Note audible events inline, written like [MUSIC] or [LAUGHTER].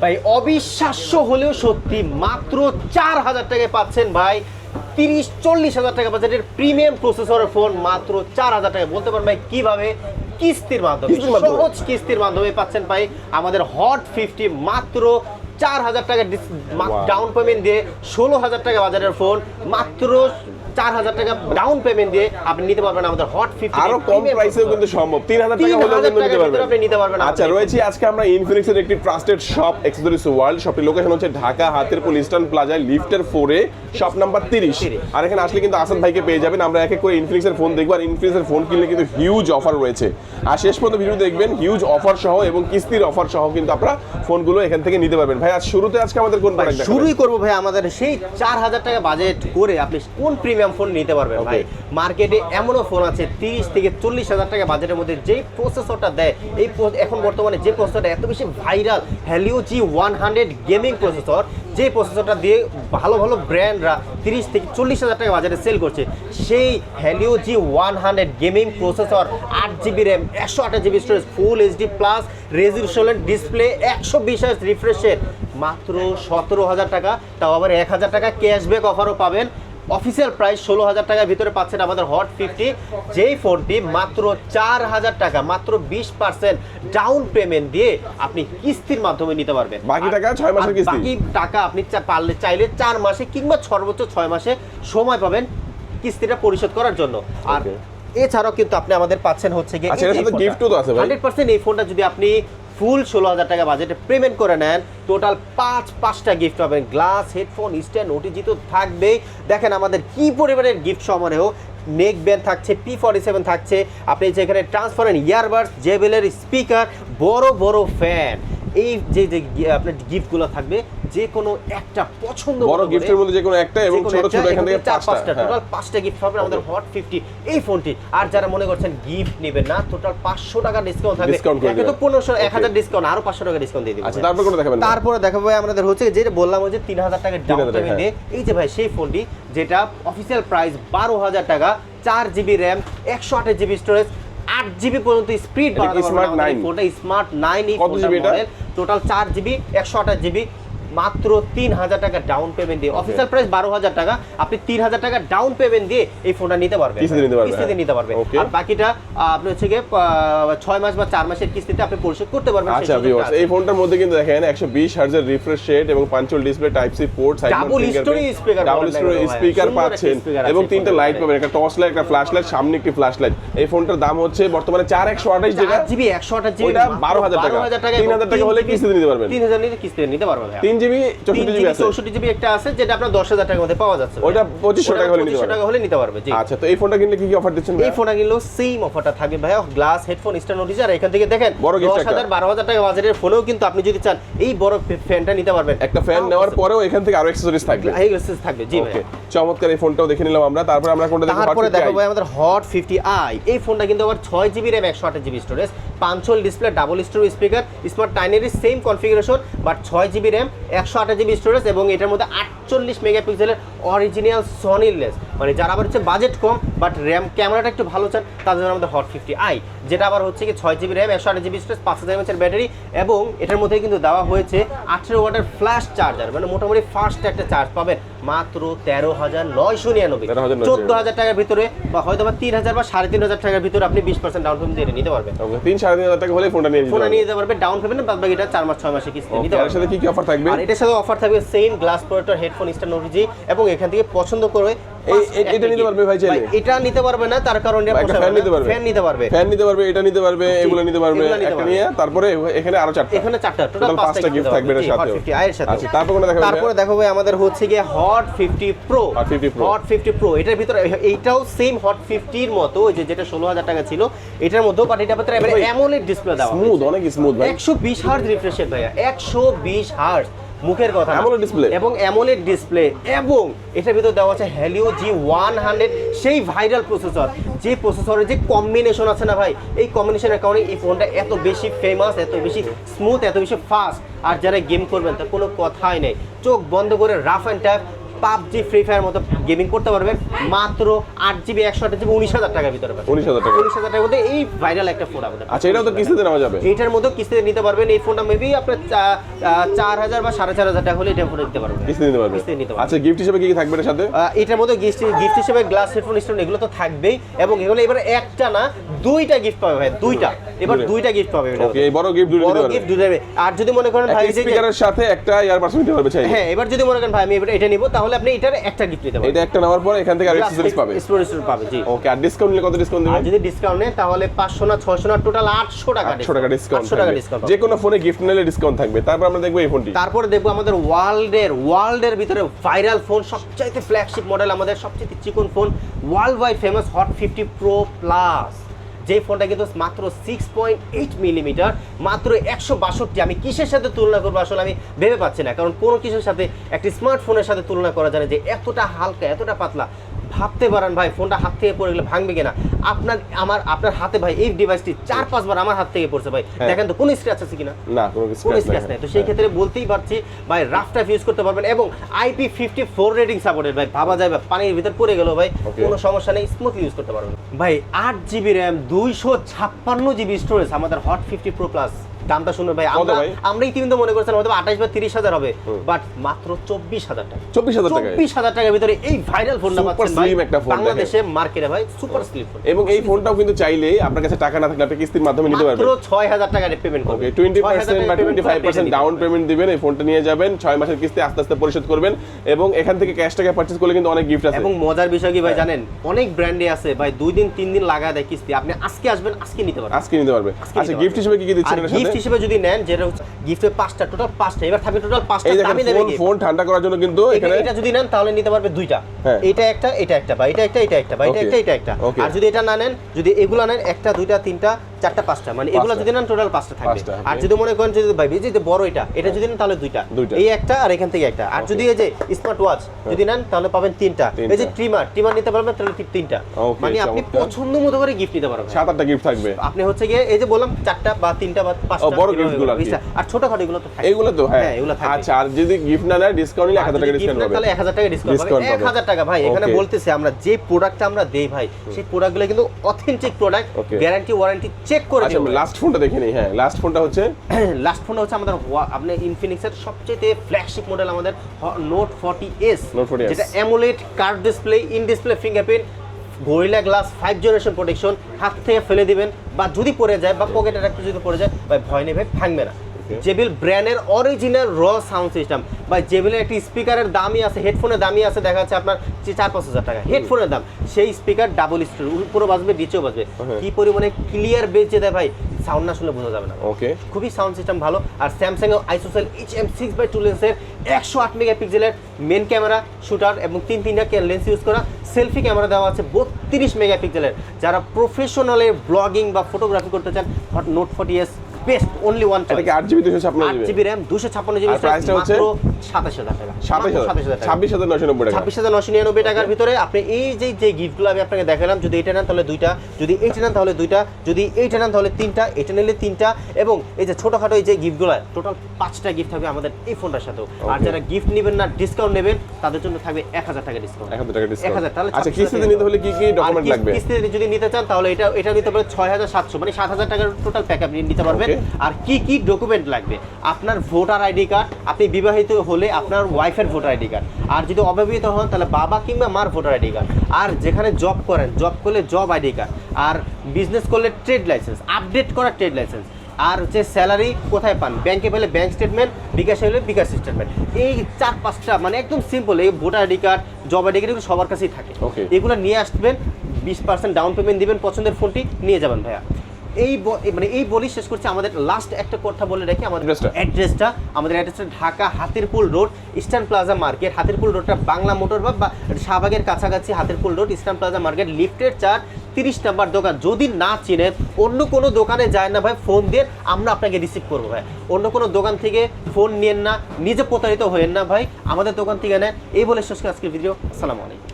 ভাই অবিশ্বাস্য হলেও সত্যি মাত্র চার হাজার টাকায় পাচ্ছেন ভাই তিরিশ চল্লিশ হাজার টাকা বাজেটের প্রিমিয়াম প্রসেসরের ফোন মাত্র চার হাজার টাকা বলতে পারেন ভাই কীভাবে? কিস্তির মাধ্যমে। সহজ কিস্তির মাধ্যমে পাচ্ছেন ভাই আমাদের হট ফিফটি মাত্র চার হাজার টাকা. ডাউন পেমেন্ট দিয়ে ষোলো হাজার টাকা বাজারের ফোন মাত্র চার হাজার টাকা ডাউন পেমেন্ট দিয়ে আপনি নিতে পারবেন আমাদের হট ফিফটি আরও কম প্রাইসেও কিন্তু সম্ভব। তিন হাজার টাকা হলেও কিন্তু নিতে ভিতরে আপনি নিতে পারবেন। পারবেন আচ্ছা রয়েছে আজকে আমরা ইনফিনিক্সের একটি ট্রাস্টেড শপ এক্সেসরিজ ওয়ার্ল্ড শপটির লোকেশন হচ্ছে ঢাকা হাতেরপুল ইস্টার্ন প্লাজায় লিফটের ফোরে শপ নাম্বার তিরিশ। 30 আর এখানে আসলে কিন্তু আসাদ ভাইকে পেয়ে যাবেন। আমরা এক এক করে ইনফিনিক্সের ফোন দেখব। আর ইনফিনিক্সের ফোন কিনলে কিন্তু হিউজ অফার রয়েছে। আর শেষ পর্যন্ত ভিডিও দেখবেন হিউজ অফার সহ এবং কিস্তির অফার সহ কিন্তু আপনারা ফোনগুলো এখান থেকে নিতে পারবেন। ভাই আজ শুরুতে আজকে আমাদের কোন শুরুই করব ভাই আমাদের সেই চার হাজার টাকা বাজেট করে আপনি কোন প্রিমিয়াম ফোন নিতে পারবেন Okay. ভাই। মার্কেটে এমনও ফোন আছে তিরিশ থেকে চল্লিশ হাজার টাকা বাজেটের মধ্যে যেই প্রসেসরটা দেয় এই এখন বর্তমানে যে প্রসেসরটা এত বেশি viral Helio G one hundred gaming processor যে প্রসেসরটা দিয়ে ভালো ভালো ব্র্যান্ডরা তিরিশ থেকে চল্লিশ হাজার টাকা বাজারে সেল করছে সেই Helio G one hundred gaming processor আট জিবি র্যাম একশো আঠাশ GB storage full HD plus resolution display একশো বিশ রিফ্রেশের মাত্র সতেরো হাজার টাকা তাও আবার এক হাজার টাকা ক্যাশব্যাক অফারও পাবেন। অফিসিয়াল প্রাইস ষোলো হাজার টাকার ভিতরে পাচ্ছেন আমাদের হট ফিফটি যেই ফোনটি মাত্র চার হাজার টাকা মাত্র বিশ পার্সেন্ট ডাউন পেমেন্ট দিয়ে আপনি কিস্তির মাধ্যমে নিতে পারবেন। বাকি টাকা ছয় মাসের কিস্তি। বাকি টাকা আপনি পারলে চাইলে চার মাসে কিংবা সর্বোচ্চ ছয় মাসে সময় পাবেন কিস্তিটা পরিশোধ করার জন্য। আর এছাড়াও কিন্তু আপনি আমাদের পাচ্ছেন হচ্ছে গিয়ে আচ্ছা, তো আছে। হান্ড্রেড পার্সেন্ট এই ফোনটা যদি আপনি ফুল ষোলো হাজার টাকা বাজেটে পেমেন্ট করে নেন। টোটাল পাঁচ, পাঁচটা গিফট পাবেন। গ্লাস হেডফোন স্ট্যান্ড ওটিজি তো থাকবেই। দেখেন আমাদের কি পরিমাণের গিফট সমানেও নেক ব্যান্ড থাকছে পি ফর্টি সেভেন থাকছে। আপনি যেখানে ট্রান্সফারেন্ট ইয়ারবাডস জেবেলের স্পিকার বড় বড় ফ্যান এই যে যে আপনার গিফটগুলো থাকবে যে কোনো একটা পছন্দ বড় গিফটের মধ্যে যে কোনো একটা এবং ছোট ছোট এখান থেকে পাঁচটা হ্যাঁ। টোটাল পাঁচটা গিফট পাবেন আমাদের হট ফিফটি এই ফোনটি। আর যারা মনে করছেন গিফট নেবেন না টোটাল পাঁচশো টাকা ডিসকাউন্ট থাকবে। একে তো দেবেন। পনেরোশো এক Okay. হাজার ডিসকাউন্ট আরও পাঁচশো টাকা ডিসকাউন্ট দিয়ে দিবেন আচ্ছা তারপর কোনটা দেখাবেন তারপরে দেখাবো ভাই আমাদের হচ্ছে যেটা বললাম যে তিন হাজার টাকা ডাউন 3000 টাকা, পেমেন্ট এই যে ভাই সেই ফোনটি যেটা অফিসিয়াল প্রাইস বারো হাজার টাকা চার জিবি র্যাম একশো আঠাশ জিবি স্টোরেজ আট জিবি পর্যন্ত স্পিড স্মার্ট 9? ফোনটা স্মার্ট নাইন এই ফোনটা টোটাল চার জিবি একশো আঠাশ জিবি মাত্র তিন হাজার টাকা ডাউন পেমেন্ট দিয়ে। অফিসিয়াল প্রাইস বারো হাজার টাকা। আপনি তিন হাজার টাকা ডাউন পেমেন্ট দিয়ে এই ফোনটা নিতে পারবেন। কিস্তিতে নিতে পারবেন, হ্যাঁ। আর বাকিটা আপনি হচ্ছে গিয়ে ছয় মাস বা চার মাসের কিস্তিতে আপনি পরিশোধ করতে পারবেন আচ্ছা ভিউয়ার্স এই ফোনটার মধ্যে কিন্তু দেখেন 120 হার্জের রিফ্রেশ রেট এবং punctual display type C port double story না কেন ভাই? স্পিকার পাচ্ছেন। এবং তিনটা লাইট পাবেন একটা টর্চ লাইট একটা ফ্ল্যাশ লাইট সামনে একটি ফ্ল্যাশ লাইট এই ফোনটার দাম হচ্ছে বর্তমানে 4128 যেটা চার জিবি একশো আঠাশ জিবি ওইটা 12,000 টাকা। 3000 টাকা হলে কিস্তিতে নিতে পারবেন। তিন হাজার নিতে কিস্তিতে নিতে পারবেন ভাইয়া। 3 জিবি 64 জিবি চৌষট্টি জিবি একটা আছে যেটা আপনার দশ হাজার টাকার মধ্যে পাওয়া যাচ্ছে। 2500 টাকা হলে নিতে 2500 পারবেন। টাকা হলে নিতে পারবে জি। আচ্ছা তো এই ফোনটা কিনলে কি কি অফার দিচ্ছেন এই ফোনটা কিনলেও সেম অফারটা থাকবে ভাইয়া। গ্লাস হেডফোন স্ট্যান্ড নোটিস আর এখান থেকে দেখেন দশ হাজার বারো হাজার টাকা ফোনেও কিন্তু আপনি যদি চান এই বড় ফ্যানটা নিতে পারবেন। একটা ফ্যান নেওয়ার পরেও এখান থেকে আরও অ্যাকসেসরিজ থাকবে। এই accessories থাকবে জি ভাই চমৎকার এই ফোনটাও দেখে নিলাম আমরা। তারপর আমরা কোনটা দেখব? তারপরে দেখো ভাই আমাদের হট ফিফটি আই এই ফোনটা কিন্তু আবার ছয় জিবি র্যাম একশো আঠাশ GB storage পাঁচশোল display double story speaker smart টাইনেরই same configuration but ছয় জিবি র্যাম একশো আঠাশ জিবি স্টোরেজ এবং এটার মধ্যে আটচল্লিশ মেগাপিক্সেলের অরিজিনাল সনি লেস মানে যারা আবার হচ্ছে বাজেট কম বাট র্যাম ক্যামেরাটা একটু ভালো চান, তাদের জন্য আমাদের হট ফিফটি আই যেটা আবার হচ্ছে কি ছয় জিবি র্যাম একশো আঠাশ জিবি স্টোরেজ পাঁচ হাজার এমএচের ব্যাটারি এবং এটার মধ্যে কিন্তু দেওয়া হয়েছে আঠেরো ওয়াটের ফ্ল্যাশ চার্জার মানে মোটামুটি ফাস্ট একটা চার্জ পাবেন। মাত্র তেরো হাজার নয়শো নিরানব্বই। চোদ্দ হাজার টাকার ভিতরে বা হয়তো বা তিন হাজার বা সাড়ে তিন হাজার টাকার ভিতরে আপনি বিশ পার্সেন্ট ডাউন পেমেন্ট দিয়ে নিতে পারবেন। তিন সাড়ে তিন হাজার টাকা হলে ফোনটা নিয়ে ফোনটা নিয়ে যেতে পারবে ডাউন পেমেন্ট বাদ বাকিটা চার মাস ছয় মাসে কিস্তি নিতে পারবে সাথে কি কি অফার থাকবে? আর এটার সাথে অফার থাকবে same glass protector headphone stand OTG এবং এখান থেকে পছন্দ করে এটা নিতে পারবে ভাই চাইলে? এটা নিতে পারবে না তার কারণ ফ্যান নিতে পারবে। ফ্যান নিতে পারবে। ফ্যান নিতে পারবে এটা নিতে পারবে এগুলো নিতে পারবে একটা নিয়ে তারপরে এখানে আরও চারটা। এখানে চারটা টোটাল পাঁচটা পাঁচটা গিফট থাকবে এটার সাথেও। এর সাথে। আচ্ছা, তারপর কোনটা তারপরে দেখো ভাই আমাদের হচ্ছে গিয়ে Hot fifty Pro Hot 50 Pro। Hot fifty Pro এটার ভিতরে এইটাও সেম হট ফিফটির মতো যে যেটা ষোলো হাজার টাকা ছিল এটার মধ্যেও বাট ভিতরে এবারে ডিসপ্লে দেওয়া স্মুথ অনেক স্মুথ ভাই। একশো বিশ হার্জ রিফ্রেশের ভাইয়া একশো বিশ হার্জ মুখের কথা অ্যামোলেড ডিসপ্লে? এবং অ্যামোলেড ডিসপ্লে এবং এটার ভিতর দেওয়া আছে হ্যালিও জি ওয়ান হান্ড্রেড সেই ভাইরাল প্রসেসর যে প্রসেসরের যে কম্বিনেশন আছে না ভাই এই কম্বিনেশনের কারণে এই ফোনটা এত বেশি ফেমাস এত বেশি স্মুথ এত বেশি ফাস্ট আর যারা গেম করবেন তার কোনো কথাই নেই। চোখ বন্ধ করে rough and tap PUBG Free Fire মতো গেমিং করতে পারবেন মাত্র আট জিবি একশো আট জিবি উনিশ হাজার টাকার ভিতরে উনিশ হাজার টাকা উনিশ হাজার টাকার মধ্যে এই ভাইরাল একটা ফোন আমাদের আচ্ছা এটাও তো কিস্তিতে নেওয়া যাবে। এইটার মধ্যে কিস্তিতে নিতে পারবেন। এই ফোনটা মেবি আপনার চার হাজার বা সাড়ে চার হাজার টাকা হলে এটা ফোনে দিতে পারবেন। কিস্তি নিতে পারবে কিস্তিতে নিতে পারবেন। আচ্ছা গিফট হিসেবে কি কি থাকবে এর সাথে? এটার মধ্যে গিফট গিফট হিসেবে গ্লাস হেডফোন স্টোন এগুলো তো থাকবেই। এবং এগুলো এবার একটা না দুইটা গিফট পাবে ভাই দুইটা। এবার দুইটা। দুইটা গিফট পাবে এটার ওকে বড় গিফট দুটো বড় গিফট দেবে। আর যদি মনে করেন ভাই স্পিকারের সাথে একটা ইয়ারবাডস নিতে পারবে চাইলে হ্যাঁ এবার যদি মনে করেন ভাই আমি এটা নিব তাহলে আপনি এটার একটা গিফট নিতে পারবেন এটা একটা নেওয়ার পর এখান থেকে আর অ্যাক্সেসরিজ পাবে। স্টোরেজ পাবে জি। ওকে আর ডিসকাউন্ট নিলে কত ডিসকাউন্ট দিবেন? যদি ডিসকাউন্ট নেন তাহলে পাঁচশো না ছয়শো না টোটাল আটশো টাকা 800 টাকা ডিসকাউন্ট আটশো টাকা ডিসকাউন্ট যে কোনো ফোনে গিফট নিলে ডিসকাউন্ট থাকবে। তারপর আমরা দেখব এই ফোনটি তারপরে দেখব আমাদের ওয়ার্ল্ডের ওয়ার্ল্ডের ভিতরে ভাইরাল ফোন সবচাইতে ফ্ল্যাগশিপ মডেল আমাদের সবচেয়ে চিকন phone world wide famous Hot fifty Pro plus যে ফোনটা কিন্তু মাত্র সিক্স পয়েন্ট এইট মিলিমিটার মাত্র একশো বাষট্টি। আমি কিসের সাথে তুলনা করব আসলে আমি ভেবে পাচ্ছি না। কারণ কোনো কিছুর সাথে, একটি স্মার্টফোনের সাথে তুলনা করা যায় না যে এতটা হালকা, এতটা পাতলা। ভাবতে পারেন ভাই ফোনটা হাত থেকে পড়ে গেলে ভাঙবে কিনা। আপনার আমার আপনার হাতে ভাই এই ডিভাইসটি চার পাঁচবার আমার হাত থেকে পড়ছে ভাই। হ্যাঁ। দেখেন তো কোনো স্ক্র্যাচ আছে কিনা? না কোনো কোনো স্ক্র্যাচ নেই। তো সেই ক্ষেত্রে বলতেই পারছি ভাই রাফ টাইপ ইউজ করতে পারবেন এবং IP fifty four rating supported ভাই ভাবা যায় ভাই পানির ভিতর পড়ে গেল ভাই. কোনো সমস্যা নেই স্মুথলি ইউজ করতে পারবেন। ভাই আট জিবি র্যাম দুইশো ছাপ্পান্ন জিবি স্টোরেজ আমাদের হট ফিফটি প্রো প্লাস দামটা শুনে ভাই আমরা আমরা ইতিমধ্যে মনে করছিলাম হয়তো আঠাশ বা তিরিশ হাজার হবে বাট মাত্র চব্বিশ হাজার টাকা। চব্বিশ হাজার টাকায়? চব্বিশ হাজার টাকার ভিতরে এই ভাইরাল ফোনটা পাচ্ছেন ভাই একটা phone, বাংলাদেশে মার্কেটে ভাই সুপার স্লিপ ফোন এবং এই ফোনটাও কিন্তু চাইলে আপনার কাছে টাকা না থাকলে আপনি কিস্তির মাধ্যমে নিতে মাত্র ছয় হাজার টাকা পেমেন্ট করবে। টোয়েন্টি পার্সেন্ট বা twenty five percent down payment দিবেন এই ফোনটা নিয়ে যাবেন ছয় মাসের কিস্তি আস্তে আস্তে পরিশোধ করবেন এবং এখান থেকে ক্যাশ টাকা পার্চেস করলে কিন্তু অনেক গিফট আছে। এবং মজার বিষয় কি ভাই হ্যাঁ। জানেন অনেক ব্র্যান্ডে আছে ভাই দুই দিন তিন দিন লাগা দেয় কিস্তি। আপনি আজকে আসবেন আজকে নিতে পারবেন। আজকে নিতে পারবে। আচ্ছা গিফট হিসেবে কি কি দিচ্ছেন হিসেবে যদি নেন যেটা হচ্ছে গিফটের পাঁচটা টোটাল পাঁচটা এবার থাকবে টোটাল পাঁচটা দেখেন দামি ফোন ঠান্ডা করার জন্য কিন্তু এখানে এটা যদি নেন তাহলে নিতে পারবে দুইটা। হ্যাঁ। এটা একটা এটা একটা বা এটা একটা এটা একটা বা এটা একটা এটা একটা। আর যদি এটা না নেন যদি এগুলো নেন একটা দুইটা তিনটা চারটা পাঁচটা মানে এগুলো যদি নেন টোটাল পাঁচটা থাকবে। আর যদি মনে করেন যদি ভাই এই যে বড় এটা এটা যদি নেন তাহলে দুইটা। এই একটা আর এখান থেকে একটা। আর যদি এই যে স্মার্ট ওয়াচ যদি নেন তাহলে পাবেন তিনটা। এই যে ট্রিমার ট্রিমার নিতে পারবেন তাহলে তিনটা। মানে আপনি পছন্দ মতো করে গিফট নিতে পারবেন। সাত আটটা গিফট থাকবে। আপনি হচ্ছে গিয়ে এই যে বললাম চারটা বা তিনটা বা পাঁচটা বড় এগুলো gift গুলো আর কি। বিশটা। আর ছোটখাটো এগুলো তো থাকে। তো হ্যাঁ। এগুলো থাকবে আচ্ছা আর যদি গিফট না নেয় ডিসকাউন্ট নিলে এক হাজার টাকা ডিসকাউন্ট পাবে তাহলে এক হাজার টাকা ডিসকাউন্ট পাবে। এক পাবে। হাজার টাকা ভাই এখানে বলতেছে আমরা যে প্রোডাক্টটা আমরা দেই ভাই সেই প্রোডাক্টগুলো কিন্তু authentic product. Guarantee warranty check করে আচ্ছা লাস্ট ফোনটা দেখে নিই হ্যাঁ লাস্ট ফোনটা হচ্ছে? [CLEARS THROAT] লাস্ট ফোনটা হচ্ছে আমাদের আপনি ইনফিনিক্সের সবচেয়ে ফ্ল্যাগশিপ মডেল আমাদের Note forty S Note 40S যেটা AMOLED curve display in display fingerprint Gorilla Glass five generation protection হাত থেকে ফেলে দিবেন বা যদি পড়ে যায় বা পকেটের একটু যদি পড়ে যায় ভাই ভয় নেই ভাই ভাঙবে না। জেবিল ব্র্যান্ডের অরিজিনাল র সাউন্ড সিস্টেম বা জেবিলের একটি স্পিকারের দামই আছে হেডফোনের দামই আছে দেখা যাচ্ছে আপনার চার পাঁচ হাজার টাকা। হেডফোনের দাম সেই স্পিকার ডাবল স্টোর উপরও বাজবে নিচেও বাজবে। কি পরিমাণে ক্লিয়ার বেজে দেয় ভাই সাউন্ড না শুনলে বোঝা যাবে না। ওকে খুবই সাউন্ড সিস্টেম ভালো। আর Samsung ISOCELL H M six by two লেন্সের একশো আট মেগাপিক্সেলের মেন ক্যামেরা শুটার এবং তিন তিনটা লেন্স ইউজ করা। সেলফি ক্যামেরা দেওয়া আছে বত্রিশ মেগাপিক্সেলের যারা প্রফেশনালের ব্লগিং বা ফটোগ্রাফি করতে চান Note forty S best only one এটা কি আট জিবি দুশো ছাপ্পান্ন আট জিবি? জিবি র্যাম দুশো ছাপ্পান্ন জিবি হচ্ছে? হাজার টাকা। মাত্র 27,000 টাকা। টাকা। টাকার ভিতরে আপনি এই যে যে গিফটগুলো আমি আপনাকে দেখালাম যদি এটা নেন তাহলে দুইটা যদি এইটা নেন তাহলে দুইটা যদি এইটা নেন তাহলে তিনটা এটা নিলে তিনটা এবং এই যে ছোটোখাটো এই যে গিফটগুলো টোটাল পাঁচটা গিফট থাকবে আমাদের এই ফোনটার সাথেও। আর যারা গিফট নেবেন না ডিসকাউন্ট নেবেন তাদের জন্য থাকবে এক হাজার টাকা ডিসকাউন্ট এক হাজার টাকা ডিসকাউন্ট 1000 তাহলে আচ্ছা কিস্তিতে নিতে হলে কি কি ডকুমেন্ট লাগবে? কিস্তিতে যদি নিতে চান তাহলে এটা এটা নিতে পারে ছয় হাজার সাতশো মানে সাত হাজার টাকার টোটাল প্যাক আপনি নিতে পারবেন। Okay. আর কি কি ডকুমেন্ট লাগবে? আপনার ভোটার আইডি কার্ড আপনি বিবাহিত হলে আপনার ওয়াইফের ভোটার আইডি কার্ড। আর যদি অবিবাহিত হন তাহলে বাবা কিংবা মার ভোটার আইডি কার্ড। আর যেখানে জব করেন জব করলে জব আইডি কার্ড। আর বিজনেস করলে ট্রেড লাইসেন্স আপডেট করা ট্রেড লাইসেন্স আর হচ্ছে স্যালারি কোথায় পান? ব্যাংকে পেলে ব্যাংক স্টেটমেন্ট বিকাশে হলে বিকাশ স্টেটমেন্ট এই চার পাঁচটা মানে একদম সিম্পল এই voter ID card job ID card এগুলো সবার কাছেই থাকে. এগুলো নিয়ে আসবেন বিশ পার্সেন্ট ডাউন পেমেন্ট দিবেন পছন্দের ফোনটি নিয়ে যাবেন ভাইয়া। এই মানে এই বলি শেষ করছি। আমাদের লাস্ট একটা কথা বলে রাখি আমাদের অ্যাড্রেসটা আমাদের অ্যাড্রেসটা Dhaka Hatirpul road eastern plaza market Hatirpul রোডটা বাংলা মোটর বা শাহবাগের কাছাকাছি Hatirpul road eastern plaza market লিফটের চার তিরিশ নাম্বার দোকান। যদি না চিনেন অন্য কোনো দোকানে যায় না ভাই ফোন দিয়ে আমরা আপনাকে রিসিভ করব ভাই। অন্য কোনো দোকান থেকে ফোন নিয়েন না নিজে প্রতারিত হয়েন না ভাই। আমাদের দোকান থেকে নেন। এই বলে শেষ করে আজকের ভিডিও আসসালামু আলাইকুম।